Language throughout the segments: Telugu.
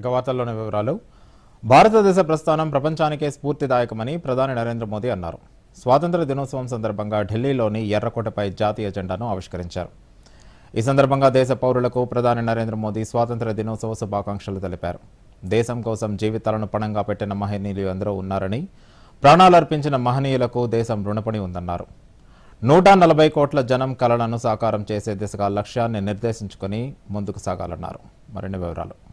ఇక వార్తల్లోని వివరాలు. భారతదేశ ప్రస్థానం ప్రపంచానికే స్ఫూర్తిదాయకమని ప్రధాని నరేంద్ర మోదీ అన్నారు. స్వాతంత్ర దినోత్సవం సందర్భంగా ఢిల్లీలోని ఎర్రకోటపై జాతీయ జెండాను ఆవిష్కరించారు. ఈ సందర్భంగా దేశ పౌరులకు ప్రధాని నరేంద్ర మోదీ స్వాతంత్ర దినోత్సవ శుభాకాంక్షలు తెలిపారు. దేశం కోసం జీవితాలను పణంగా పెట్టిన మహనీయులు ఎందరో ఉన్నారని ప్రాణాలర్పించిన మహనీయులకు దేశం రుణపడి ఉందన్నారు. నూట నలభై కోట్ల జనం కలలను సాకారం చేసే దిశగా లక్ష్యాన్ని నిర్దేశించుకుని ముందుకు సాగాలన్నారు. మరిన్ని వివరాలు.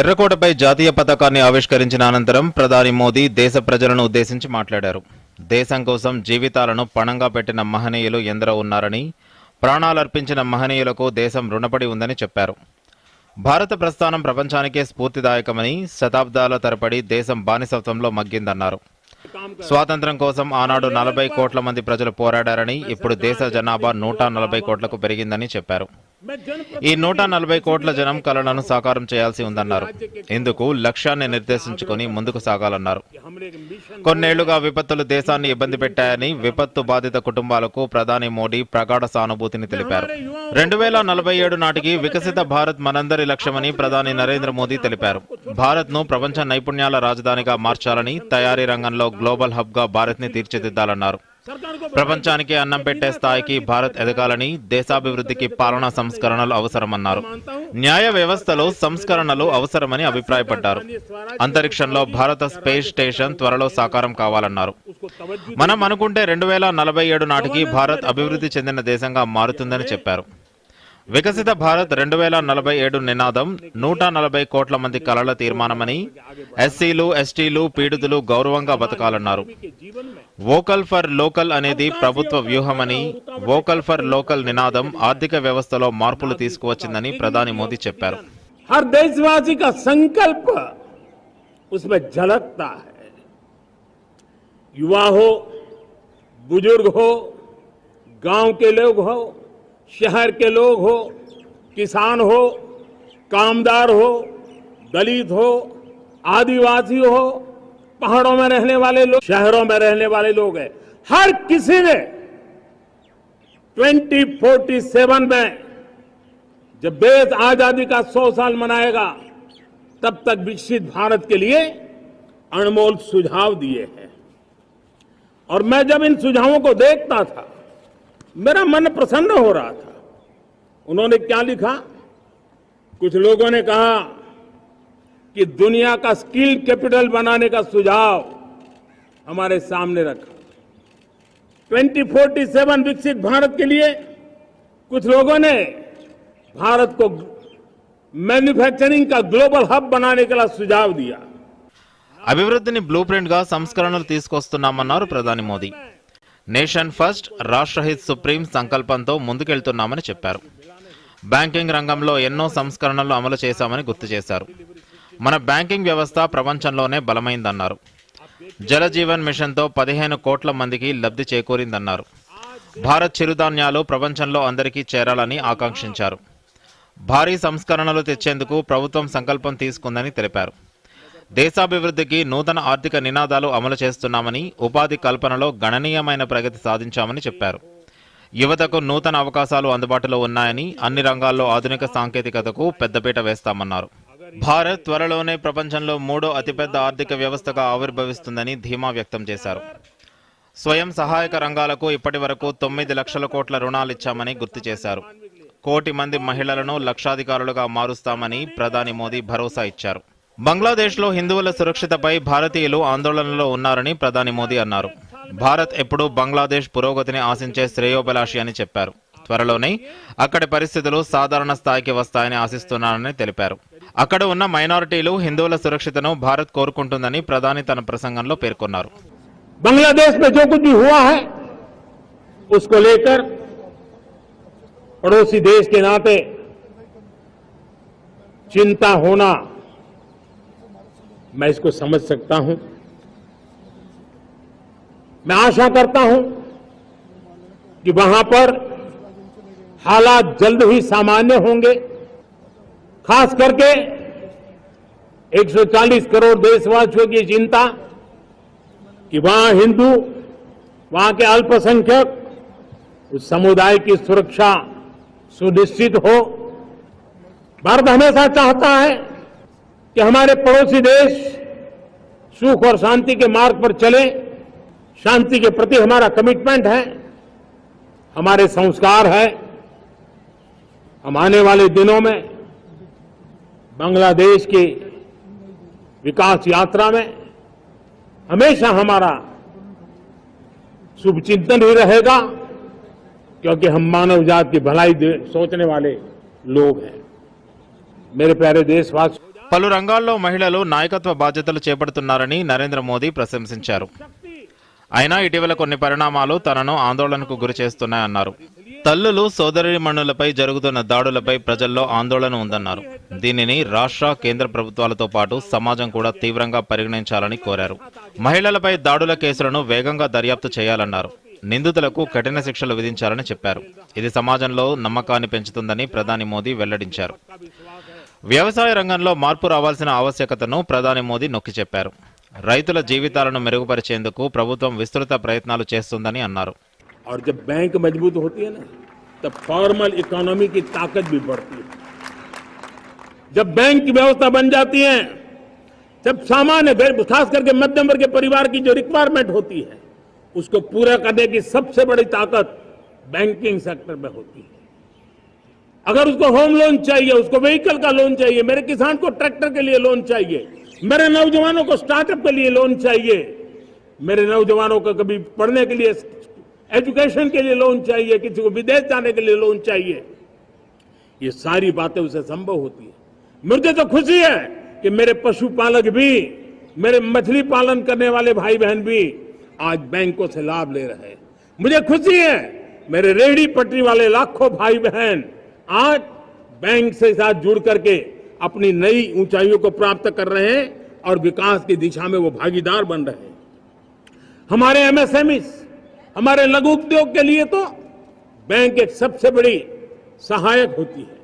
ఎర్రకోటపై జాతీయ పతాకాన్ని ఆవిష్కరించిన అనంతరం ప్రధాని మోదీ దేశ ప్రజలను ఉద్దేశించి మాట్లాడారు. దేశం కోసం జీవితాలను పణంగా పెట్టిన మహనీయులు ఎందరో ఉన్నారని ప్రాణాలర్పించిన మహనీయులకు దేశం రుణపడి ఉందని చెప్పారు. భారత ప్రస్థానం ప్రపంచానికే స్ఫూర్తిదాయకమని శతాబ్దాల తరబడి దేశం బానిసత్వంలో మగ్గిందన్నారు. స్వాతంత్ర్యం కోసం ఆనాడు నలభై కోట్ల మంది ప్రజలు పోరాడారని ఇప్పుడు దేశ జనాభా నూట నలభై కోట్లకు పెరిగిందని చెప్పారు. ఈ నూట నలభై కోట్ల జనం కలలను సాకారం చేయాల్సి ఉందన్నారు. ఇందుకు లక్ష్యాన్ని నిర్దేశించుకుని ముందుకు సాగాలన్నారు. కొన్నేళ్ళుగా విపత్తులు దేశాన్ని ఇబ్బంది పెట్టాయని విపత్తు బాధిత కుటుంబాలకు ప్రధాని మోడీ ప్రగాఢ సానుభూతిని తెలిపారు. రెండు వేల నలభై ఏడు నాటికి వికసిత భారత్ మనందరి లక్ష్యమని ప్రధాని నరేంద్ర మోదీ తెలిపారు. భారత్ను ప్రపంచ నైపుణ్యాల రాజధానిగా మార్చాలని తయారీ రంగంలో గ్లోబల్ హబ్గా భారత్ని తీర్చిదిద్దాలన్నారు. ప్రపంచానికి అన్నం పెట్టే స్థాయికి భారత్ ఎదగాలని దేశాభివృద్ధికి పాలనా సంస్కరణలు అవసరమన్నారు. న్యాయ వ్యవస్థలో సంస్కరణలు అవసరమని అభిప్రాయపడ్డారు. అంతరిక్షంలో భారత స్పేస్ స్టేషన్ త్వరలో సాకారం కావాలన్నారు. మనం అనుకుంటే రెండు వేల నలభై ఏడు నాటికి భారత్ అభివృద్ధి చెందిన దేశంగా మారుతుందని చెప్పారు. వికసిత భారత్ రెండు వేల నలభై ఏడు నినాదం నూట నలభై కోట్ల మంది కలల తీర్మానమని ఎస్సీలు ఎస్టీలు పీడితులు గౌరవంగా బతకాలన్నారు. వోకల్ ఫర్ లోకల్ అనేది ప్రభుత్వ వ్యూహమని వోకల్ ఫర్ లోకల్ నినాదం ఆర్థిక వ్యవస్థలో మార్పులు తీసుకువచ్చిందని ప్రధాని మోదీ చెప్పారు. యువా హో బుజుర్గ్ హో లోగ్ హో शहर के लोग हो, किसान हो, कामदार हो, दलित हो, आदिवासी हो, पहाड़ों में रहने वाले लोग, शहरों में रहने वाले लोग हैं। हर किसी ने 2047 में जब देश आज़ादी का 100 साल मनाएगा, तब तक विकसित भारत के लिए अनमोल सुझाव दिए हैं। और मैं जब इन सुझावों को देखता था मेरा मन प्रसन्न हो रहा था उन्होंने क्या लिखा कुछ लोगों ने कहा कि दुनिया का स्किल कैपिटल बनाने का सुझाव हमारे सामने रखा 2047 विकसित भारत के लिए कुछ लोगों ने भारत को मैन्युफैक्चरिंग का ग्लोबल हब बनाने का सुझाव दिया అభివృద్ధిని బ్లూ ప్రింట్ గా సంస్కరణలు తీసుకొస్తున్నామన్నారు ప్రధాని మోదీ నేషన్ ఫస్ట్ రాష్ట్రహిత్ సుప్రీం సంకల్పంతో ముందుకెళ్తున్నామని చెప్పారు. బ్యాంకింగ్ రంగంలో ఎన్నో సంస్కరణలు అమలు చేశామని గుర్తు చేశారు. మన బ్యాంకింగ్ వ్యవస్థ ప్రపంచంలోనే బలమైందన్నారు. జలజీవన్ మిషన్తో పదిహేను కోట్ల మందికి లబ్ధి చేకూరిందన్నారు. భారత్ చిరుధాన్యాలు ప్రపంచంలో అందరికీ చేరాలని ఆకాంక్షించారు. భారీ సంస్కరణలు తెచ్చేందుకు ప్రభుత్వం సంకల్పం తీసుకుందని తెలిపారు. దేశాభివృద్ధికి నూతన ఆర్థిక నినాదాలు అమలు చేస్తున్నామని ఉపాధి కల్పనలో గణనీయమైన ప్రగతి సాధించామని చెప్పారు. యువతకు నూతన అవకాశాలు అందుబాటులో ఉన్నాయని అన్ని రంగాల్లో ఆధునిక సాంకేతికతకు పెద్దపీట వేస్తామన్నారు. భారత్ త్వరలోనే ప్రపంచంలో మూడో అతిపెద్ద ఆర్థిక వ్యవస్థగా ఆవిర్భవిస్తుందని ధీమా వ్యక్తం చేశారు. స్వయం సహాయక రంగాలకు ఇప్పటి వరకు తొమ్మిది లక్షల కోట్ల రుణాలిచ్చామని గుర్తు చేశారు. కోటి మంది మహిళలను లక్షాధికారులుగా మారుస్తామని ప్రధాని మోదీ భరోసా ఇచ్చారు. బంగ్లాదేశ్లో హిందువుల సురక్షితపై భారతీయులు ఆందోళనలో ఉన్నారని ప్రధాని మోదీ అన్నారు భారత్ ఎప్పుడూ బంగ్లాదేశ్ పురోగతిని ఆశించే శ్రేయోభిలాషి అని చెప్పారు త్వరలోనే అక్కడి పరిస్థితులు సాధారణ స్థాయికి వస్తాయని ఆశిస్తున్నానని తెలిపారు అక్కడ ఉన్న మైనారిటీలు హిందువుల సురక్షితను భారత్ కోరుకుంటుందని ప్రధాని తన ప్రసంగంలో పేర్కొన్నారు बांग्लादेश में जो कुछ भी हुआ है उसको लेकर पड़ोसी देश के नाते चिंता होना मैं इसको समझ सकता हूँ। मैं आशा करता हूँ कि वहाँ पर हालात जल्द ही सामान्य होंगे। खास करके 140 करोड़ देशवासियों की चिंता कि वहाँ हिंदू, वहाँ के अल्पसंख्यक, उस समुदाय की सुरक्षा सुनिश्चित हो। भारत हमेशा चाहता है कि हमारे पड़ोसी देश सुख और शांति के मार्ग पर चले, शांति के प्रति हमारा कमिटमेंट है, हमारे संस्कार है। हम आने वाले दिनों में बांग्लादेश की विकास यात्रा में हमेशा हमारा शुभचिंतन ही रहेगा, क्योंकि हम मानव जात की भलाई सोचने वाले लोग हैं। मेरे प्यारे देशवासी పలు రంగాల్లో మహిళలు నాయకత్వ బాధ్యతలు చేపడుతున్నారని నరేంద్ర మోదీ ప్రశంసించారు. అయినా ఇటీవల కొన్ని పరిణామాలు తనను ఆందోళనకు గురి చేస్తున్నాయన్నారు. తల్లులు సోదరిమణులపై జరుగుతున్న దాడులపై ప్రజల్లో ఆందోళన ఉందన్నారు. దీనిని రాష్ట్ర కేంద్ర ప్రభుత్వాలతో పాటు సమాజం కూడా తీవ్రంగా పరిగణించాలని కోరారు. మహిళలపై దాడుల కేసులను వేగంగా దర్యాప్తు చేయాలన్నారు. నిందితులకు కఠిన శిక్షలు విధించాలని చెప్పారు. ఇది సమాజంలో నమ్మకాన్ని పెంచుతుందని ప్రధాని మోదీ వెల్లడించారు. వ్యవసాయ రంగంలో మార్పు రావాల్సిన ఆవశ్యకతను ప్రధాని మోదీ నొక్కి చెప్పారు రైతుల జీవితాలను మెరుగుపరిచేందుకు ప్రభుత్వం విస్తృత ప్రయత్నాలు చేస్తుందని అన్నారు और जब बैंक मजबूत होती है ना तब फॉर्मल इकोनॉमी की ताकत भी बढ़ती है जब बैंक की व्यवस्था बन जाती है जब सामान्य गरीब खास करके मध्यम वर्ग के परिवार की जो रिक्वायरमेंट होती है उसको पूरा करने की सबसे बड़ी ताकत बैंकिंग सेक्टर में होती है अगर उसको होम लोन चाहिए, उसको व्हीकल का लोन चाहिए, मेरे किसान को ट्रैक्टर के लिए लोन चाहिए, मेरे नौजवानों को स्टार्टअप के लिए लोन चाहिए, मेरे नौजवानों को कभी पढ़ने के लिए एजुकेशन के लिए लोन चाहिए, किसी को विदेश जाने के लिए लोन चाहिए, ये सारी बातें उसे संभव होती है। मुझे तो खुशी है कि मेरे पशुपालक भी, मेरे मछली पालन करने वाले भाई बहन भी आज बैंकों से लाभ ले रहे हैं। मुझे खुशी है, मेरे रेहड़ी पटरी वाले लाखों भाई बहन आज बैंक से साथ जुड़ करके अपनी नई ऊंचाइयों को प्राप्त कर रहे हैं और विकास की दिशा में वो भागीदार बन रहे हैं हमारे एमएसएमई हमारे लघु उद्योग के लिए तो बैंक एक सबसे बड़ी सहायक होती है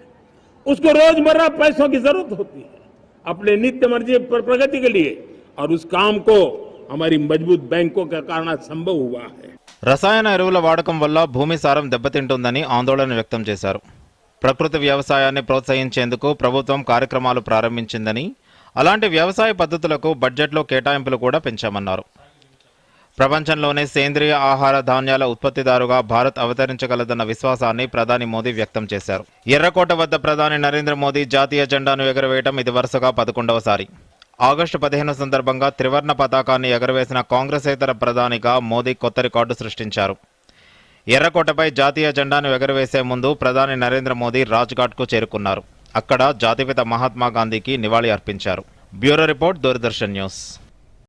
उसको रोजमर्रा पैसों की जरूरत होती है अपने नित्य मर्जी पर प्रगति के लिए और उस काम को हमारी मजबूत बैंकों के कारण आज संभव हुआ है రసాయన ఎరువుల వాడకం వల్ల భూమి సారం దెబ్బతింటుందని ఆందోళన వ్యక్తం చేశారు ప్రకృతి వ్యవసాయాన్ని ప్రోత్సహించేందుకు ప్రభుత్వం కార్యక్రమాలు ప్రారంభించిందని అలాంటి వ్యవసాయ పద్ధతులకు బడ్జెట్లో కేటాయింపులు కూడా పెంచామన్నారు. ప్రపంచంలోనే సేంద్రియ ఆహార ధాన్యాల ఉత్పత్తిదారుగా భారత్ అవతరించగలదన్న విశ్వాసాన్ని ప్రధాని మోదీ వ్యక్తం చేశారు. ఎర్రకోట వద్ద ప్రధాని నరేంద్ర మోదీ జాతీయ జెండాను ఎగురవేయటం ఇది వరుసగా పదకొండవసారి ఆగస్టు పదిహేను సందర్భంగా త్రివర్ణ పతాకాన్ని ఎగరవేసిన కాంగ్రెసేతర ప్రధానిగా మోదీ కొత్త రికార్డు సృష్టించారు. ఎర్రకోటపై జాతీయ జెండాను ఎగరవేసే ముందు ప్రధాని నరేంద్ర మోదీ రాజ్ఘాట్కు చేరుకున్నారు. అక్కడ జాతిపిత మహాత్మా గాంధీకి నివాళి అర్పించారు. Bureau report Doordarshan news.